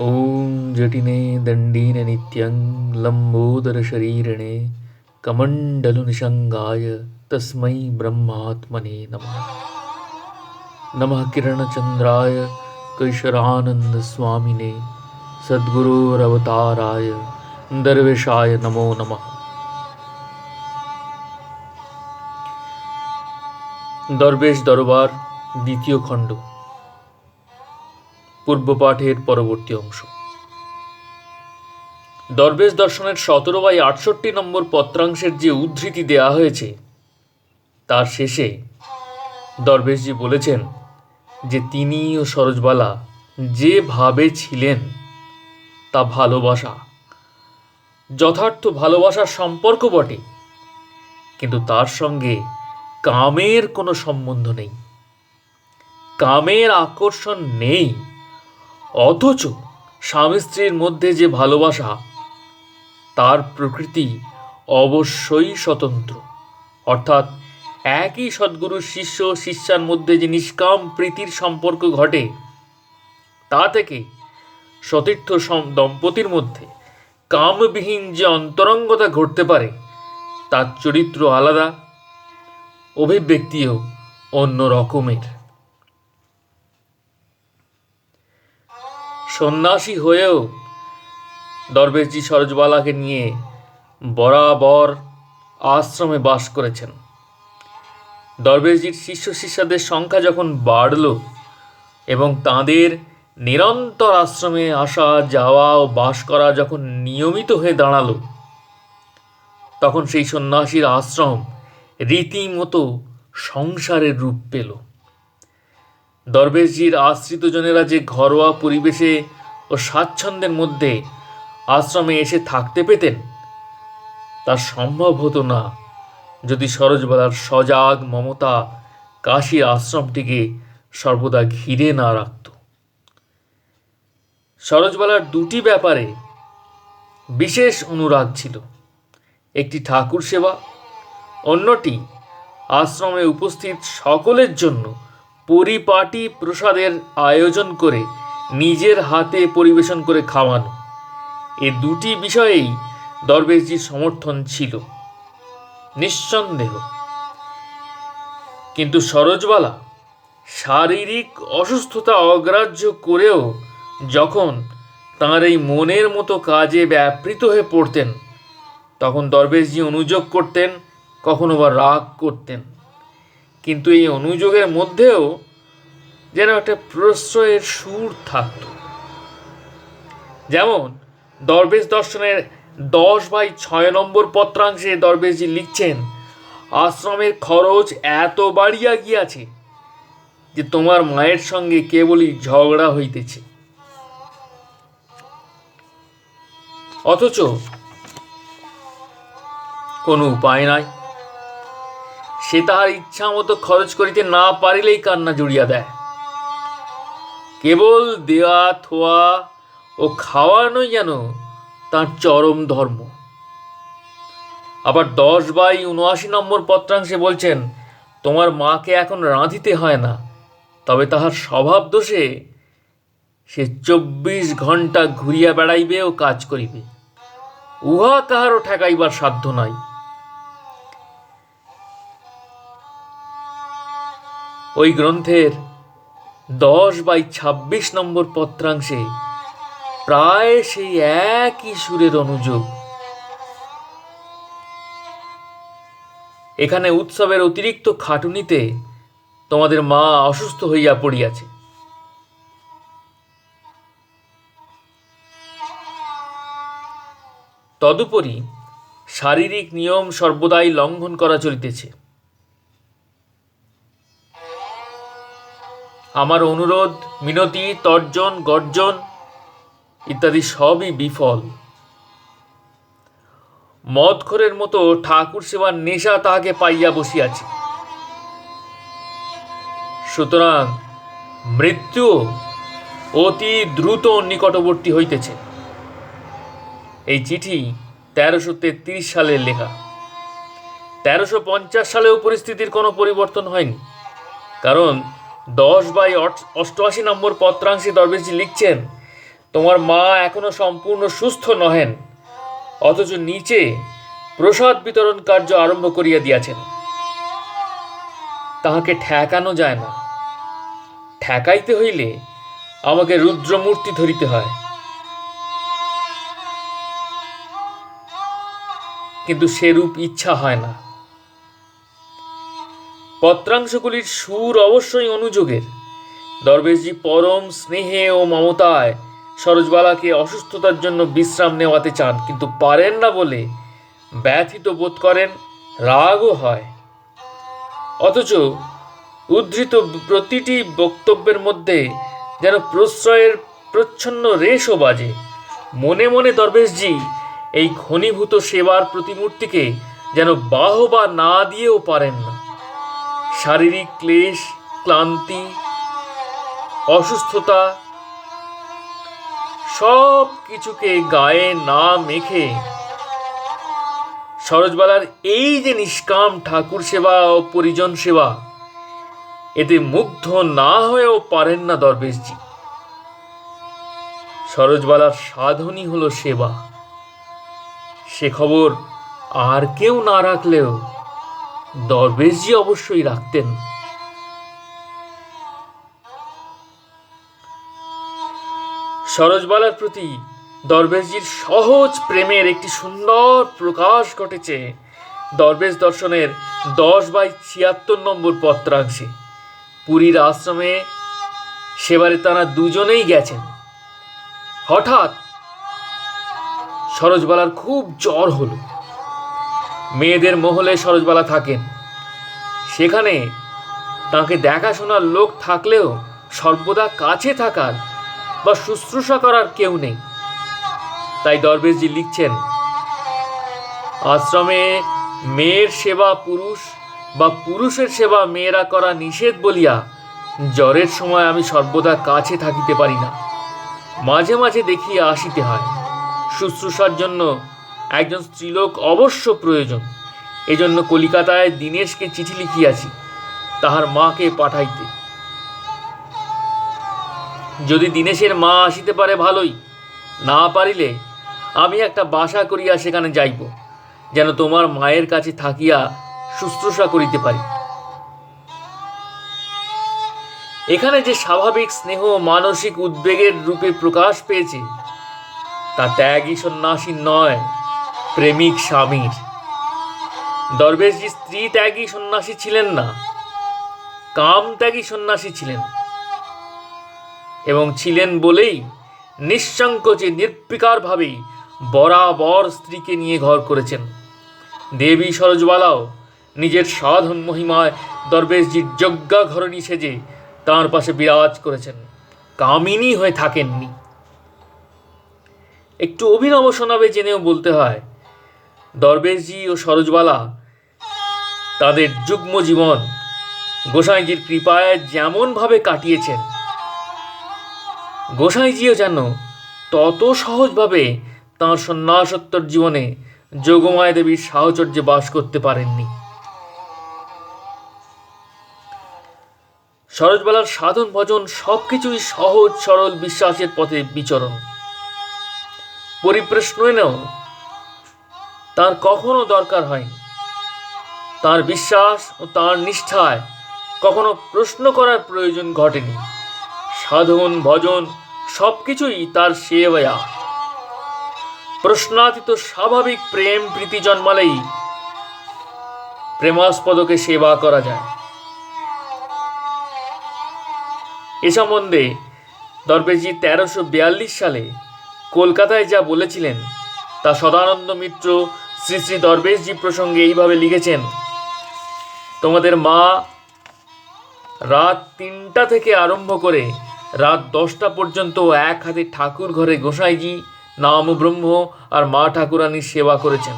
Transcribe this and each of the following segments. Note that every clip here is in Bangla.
ॐ जटिने दण्डीन नित्यं लम्बोदरशरीरिणे कमण्डलुनिषङ्गाय तस्मै ब्रह्मात्मने नमः नमः किरणचन्द्राय कैशरानन्दस्वामिने सद्गुरोरवताराय दर्वेशाय नमो नमः দরবেশ দরবার দ্বিতীয় খণ্ড পূর্বপাঠের পরবর্তী অংশ। দরবেশ দর্শনের সতেরো বাই আটষট্টি নম্বর পত্রাংশের যে উদ্ধৃতি দেয়া হয়েছে, তার শেষে দরবেশজি বলেছেন যে তিনি ও সরোজবালা যেভাবে ছিলেন, তা ভালোবাসা। যথার্থ ভালোবাসার সম্পর্ক বটে, কিন্তু তার সঙ্গে কামের কোনো সম্বন্ধ নেই। কামের আকর্ষণ নেই। অথচ স্বামী স্ত্রীর মধ্যে যে ভালোবাসা, তার প্রকৃতি অবশ্যই স্বতন্ত্র। অর্থাৎ একই সদ্গুরুর শিষ্য শিষ্যার মধ্যে যে নিষ্কাম প্রীতির সম্পর্ক ঘটে, তা থেকে সতীর্থ দম্পতির মধ্যে কামবিহীন যে অন্তরঙ্গতা ঘটতে পারে, তার চরিত্র আলাদা, অভিব্যক্তিও অন্য রকমের সন্ন্যাসী হয়েও দরবেশজি সরজবালাকে নিয়ে বরাবর আশ্রমে বাস করেছেন। দরবেশজির শিষ্য শিষ্যাদের সংখ্যা যখন বাড়ল এবং তাদের নিরন্তর আশ্রমে আসা, যাওয়া ও বাস করা যখন নিয়মিত হয়ে দাঁড়াল, তখন সেই সন্ন্যাসীর আশ্রম রীতিমতো সংসারের রূপ পেল। দরবেশজির আশ্রিতজনেরা যে ঘরোয়া পরিবেশে ও স্বাচ্ছন্দ্যের মধ্যে আশ্রমে এসে থাকতে পেতেন, তা সম্ভব হতো না যদি সরোজবালার সজাগ মমতা কাশীর আশ্রমটিকে সর্বদা ঘিরে না রাখত। সরোজবালার দুটি ব্যাপারে বিশেষ অনুরাগ ছিল, একটি ঠাকুর সেবা, অন্যটি আশ্রমে উপস্থিত সকলের জন্য পরিপাটি প্রসাদের আয়োজন করে নিজের হাতে পরিবেশন করে খাওয়ানো। এ দুটি বিষয়েই দরবেশজির সমর্থন ছিল। নিঃসন্দেহ। কিন্তু সরোজবালা শারীরিক অসুস্থতা অগ্রাহ্য করেও যখন তাঁর এই মনের মতো কাজে ব্যাপৃত হয়ে পড়তেন, তখন দরবেশজি অনুযোগ করতেন, কখনো বা রাগ করতেন। কিন্তু এই অনুযোগের মধ্যেও যেন একটা প্রশ্রয়ের সুর থাকত। যেমন, দরবেশ দর্শনের দশ বাই ছয় নম্বর পত্রাংশে দরবেশজি লিখছেন, আশ্রমের খরচ এত বাড়িয়া গিয়াছে যে তোমার মায়ের সঙ্গে কেবলই ঝগড়া হইতেছে। অথচ কোনো উপায় নাই। সে তাহার ইচ্ছা মতো খরচ করিতে না পারিলেই কান্না জুড়িয়া দেয়। কেবল দেওয়া থোয়া ও খাওয়ানোই যেন তার চরম ধর্ম। আবার দশ বাই উনআশি নম্বর পত্রাংশে বলছেন, তোমার মাকে এখন রাঁধিতে হয় না, তবে তাহার স্বভাব দোষে সে চব্বিশ ঘণ্টা ঘুরিয়া বেড়াইবে ও কাজ করিবে। উহা কাহারও ঠেকাইবার সাধ্য নাই। ওই গ্রন্থের দশ বাই ছাব্বিশ নম্বর পত্রাংশে প্রায় সেই একই সুরের অনুযোগ। এখানে উৎসবের অতিরিক্ত খাটুনিতে তোমাদের মা অসুস্থ হইয়া পড়িয়াছে। তদুপরি শারীরিক নিয়ম সর্বদাই লঙ্ঘন করা চলিতেছে। আমার অনুরোধ, মিনতি, তর্জন, গর্জন ইত্যাদি সবই বিফল। মদখোরের মতো ঠাকুর সেবার নেশা তাহাকে পাইয়া বসিয়াছে। সুতরাং মৃত্যু অতি দ্রুত নিকটবর্তী হইতেছে। এই চিঠি তেরোশো তেত্রিশ সালের লেখা। তেরোশো পঞ্চাশ সালেও পরিস্থিতির কোনো পরিবর্তন হয়নি। কারণ দশ বাই অষ্টআশি নম্বর পত্রাংশে দরবেশজি লিখছেন, তোমার মা এখনও সম্পূর্ণ সুস্থ নহেন, অথচ নিচে প্রসাদ বিতরণ কার্য আরম্ভ করিয়া দিয়াছেন। তাহাকে ঠেকানো যায় না। ঠেকাইতে হইলে আমাকে রুদ্রমূর্তি ধরিতে হয়। কিন্তু সেরূপ ইচ্ছা হয় না। পত্রাংশগুলির সুর অবশ্যই অনুযোগের। দরবেশজি পরম স্নেহে ও মমতায় সরোজবালাকে অসুস্থতার জন্য বিশ্রাম নেওয়াতে চান, কিন্তু পারেন না বলে ব্যথিত বোধ করেন, রাগও হয়। অথচ উদ্ধৃত প্রতিটি বক্তব্যের মধ্যে যেন প্রশ্রয়ের প্রচ্ছন্ন রেশও বাজে। মনে মনে দরবেশজি এই ঘনীভূত সেবার প্রতিমূর্তিকে যেন বাহবা না দিয়েও পারেন না। শারীরিক ক্লেশ, ক্লান্তি, অসুস্থতা, সব কিছুকে গায়ে না মেখে সরোজবালার এই যে নিষ্কাম ঠাকুর সেবা ও পরিজন সেবা, এতে মুগ্ধ না হয়েও পারেন না দরবেশজি। সরোজবালার সাধনই হলো সেবা। সে খবর আর কেউ না রাখলেও দরবেশজি অবশ্যই রাখতেন। সরোজবালার প্রতি দরবেশজির সহজ প্রেমের একটি সুন্দর প্রকাশ ঘটেছে। দরবেশ দর্শনের দশ বাই ছিয়াত্তর নম্বর পত্রাংশে। পুরীর আশ্রমে সেবারে তারা দুজনেই গেছেন। হঠাৎ সরোজবালার খুব জ্বর হলো। মেয়েদের মহলে সরোজবালা থাকেন। সেখানে তাকে দেখাশোনার লোক থাকলেও সর্বদা কাছে থাকার বা শুশ্রূষা করার কেউ নেই। তাই দরবেশজি লিখছেন, আশ্রমে মেয়ের সেবা পুরুষ বা পুরুষের সেবা মেয়েরা করা নিষেধ বলিয়া জ্বরের সময় আমি সর্বদা কাছে থাকিতে পারি না। মাঝে মাঝে দেখিয়া আসিতে হয়। শুশ্রূষার জন্য একজন স্ত্রীলোক অবশ্য প্রয়োজন। এজন্য কলিকাতায় দীনেশকে চিঠি লিখিয়াছি, তাহার মাকে পাঠাইতে। যদি দীনেশের মা আসিতে পারে ভালোই, না পারিলে আমি একটা বাসা করিয়া সেখানে যাইব, যেন তোমার মায়ের কাছে থাকিয়া শুশ্রূষা করিতে পারি। এখানে যে স্বাভাবিক স্নেহ মানসিক উদ্বেগের রূপে প্রকাশ পেয়েছে, তা ত্যাগী সন্ন্যাসী নয়। প্রেমিক স্বামীর। দরবেশজি স্ত্রী ত্যাগী সন্ন্যাসী ছিলেন না, কাম ত্যাগী সন্ন্যাসী ছিলেন। এবং ছিলেন বলেই নিঃসংকোচে, নির্বিকারভাবেই বরাবর স্ত্রীকে নিয়ে ঘর করেছেন। দেবী সরোজবালাও নিজের সাধন মহিমায় দরবেশজির যজ্ঞা ঘরণী সেজে তাঁর পাশে বিরাজ করেছেন। কামিনী হয়ে থাকেননি। একটু অভিনব শোনাবে জেনেও বলতে হয় দরবেশজি ও সরোজবালা, তাদের যুগ্ম জীবন গোসাইজির কৃপায় যেমনভাবে কাটিয়েছেন, গোসাইজিও যেন তত সহজভাবে তাঁর সন্ন্যাসোত্তর জীবনে যোগমায়া দেবীর সাহচর্যে বাস করতে পারেননি। সরোজবালার সাধন ভজন সবকিছুই সহজ সরল বিশ্বাসের পথে বিচরণ। পরিপ্রশ্নেও তার কখনো দরকার হয়নি। তার বিশ্বাস ও তার নিষ্ঠায় কখনো প্রশ্ন করার প্রয়োজন ঘটেনি। সাধন, ভজন সবকিছুই তার সেবায়া। প্রশ্নাতীত স্বাভাবিক প্রেম প্রীতি জন্মালেই প্রেমাস্পদকে সেবা করা যায়। এ সম্বন্ধে দরবেশজি তেরোশো বিয়াল্লিশ সালে কলকাতায় যা বলেছিলেন, তা সদানন্দ মিত্র শ্রী শ্রী দরবেশজি প্রসঙ্গে এইভাবে লিখেছেন, তোমাদের মা রাত তিনটা থেকে আরম্ভ করে রাত দশটা পর্যন্ত এক হাতে ঠাকুর ঘরে গোসাইজি, নাম ব্রহ্ম আর মা ঠাকুরানীর সেবা করেছেন।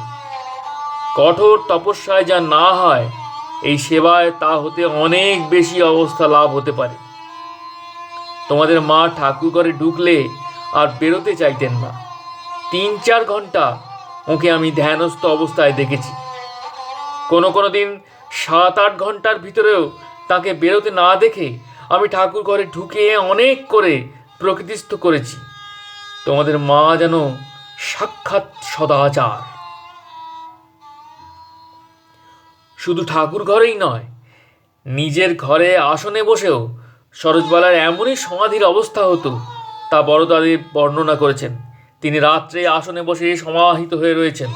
কঠোর তপস্যায় যা না হয়, এই সেবায় তা হতে অনেক বেশি অবস্থা লাভ হতে পারে। তোমাদের মা ঠাকুর ঘরে ঢুকলে আর বেরোতে চাইতেন না। তিন চার ঘণ্টা ওকে আমি ধ্যানস্থ অবস্থায় দেখেছি। কোনো কোনো দিন সাত আট ঘণ্টার ভিতরেও তাকে বেরোতে না দেখে আমি ঠাকুর ঘরে ঢুকে অনেক করে প্রকৃতিস্থ করেছি। তোমাদের মা যেন সাক্ষাৎ সদাচার। শুধু ঠাকুর ঘরেই নয়, নিজের ঘরে আসনে বসেও সরোজবালার এমনই সমাধির অবস্থা হতো তা বড়দাদি বর্ণনা করেছেন। তিনি রাত্রে আসনে বসে সমাহিত হয়ে রয়েছেন।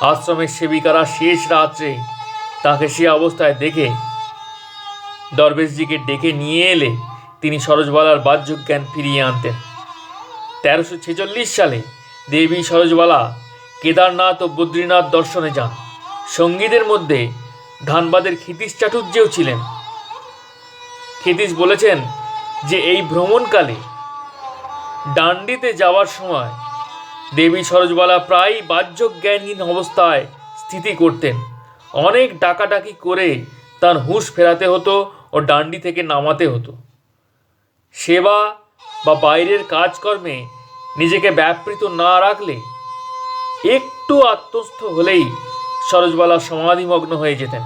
আশ্রমের সেবিকারা শেষ রাত্রে তাকে সে অবস্থায় দেখে দরবেশজিকে ডেকে নিয়ে এলে তিনি সরোজবালার বাহ্য জ্ঞান ফিরিয়ে আনতেন। তেরোশো ছেচল্লিশ সালে দেবী সরোজবালা কেদারনাথ ও বদ্রীনাথ দর্শনে যান। সঙ্গীদের মধ্যে ধানবাদের ক্ষিতীশ চাটুর্যেও ছিলেন। ক্ষিতীশ বলেছেন যে, এই ভ্রমণকালে ডান্ডিতে যাওয়ার সময় দেবী সরোজবালা প্রায় বাহ্য জ্ঞানহীন অবস্থায় স্থিতি করতেন। অনেক ডাকাডাকি করে তার হুঁশ ফেরাতে হতো ও ডান্ডি থেকে নামাতে হতো। সেবা বা বাইরের কাজকর্মে নিজেকে ব্যাপৃত না রাখলে একটু আত্মস্থ হলেই সরোজবালা সমাধিমগ্ন হয়ে যেতেন।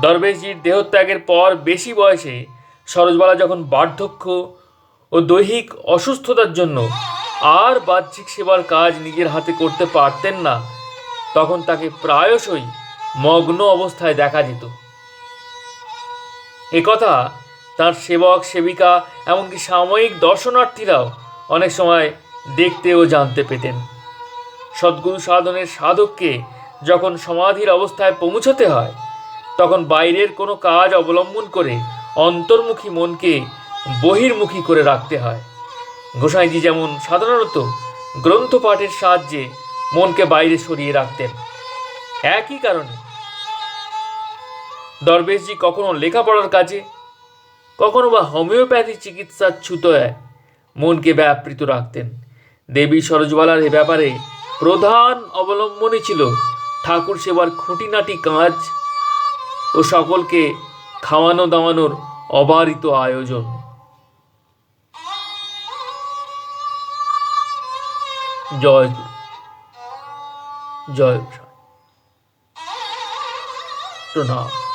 দরবেশজির দেহত্যাগের পর বেশি বয়সে সরোজবালা যখন বার্ধক্য ও দৈহিক অসুস্থতার জন্য আর বাহ্যিক সেবার কাজ নিজের হাতে করতে পারতেন না, তখন তাকে প্রায়শই মগ্ন অবস্থায় দেখা যেত। একথা তার সেবক, সেবিকা, এমনকি সাময়িক দর্শনার্থীরাও অনেক সময় দেখতে ও জানতে পেতেন। সদ্গুরু সাধনের সাধককে যখন সমাধির অবস্থায় পৌঁছতে হয়, তখন বাইরের কোনো কাজ অবলম্বন করে অন্তর্মুখী মনকে বহির্মুখী করে রাখতে হয়। গোসাইজি যেমন সাধারণত গ্রন্থ পাঠের সাহায্যে মনকে বাইরে সরিয়ে রাখতেন। একই কারণে দরবেশজি কখনো লেখাপড়ার কাজে, কখনো বা হোমিওপ্যাথি চিকিৎসার ছুতোয় মনকে ব্যাপৃত রাখতেন। দেবী সরোজবালার এ ব্যাপারে প্রধান অবলম্বনই ছিল ঠাকুর সেবার খুঁটিনাটি কাজ ও সকলকে খাওয়ানো দাওয়ানোর অবারিত আয়োজন। জয় জয় প্রণাম।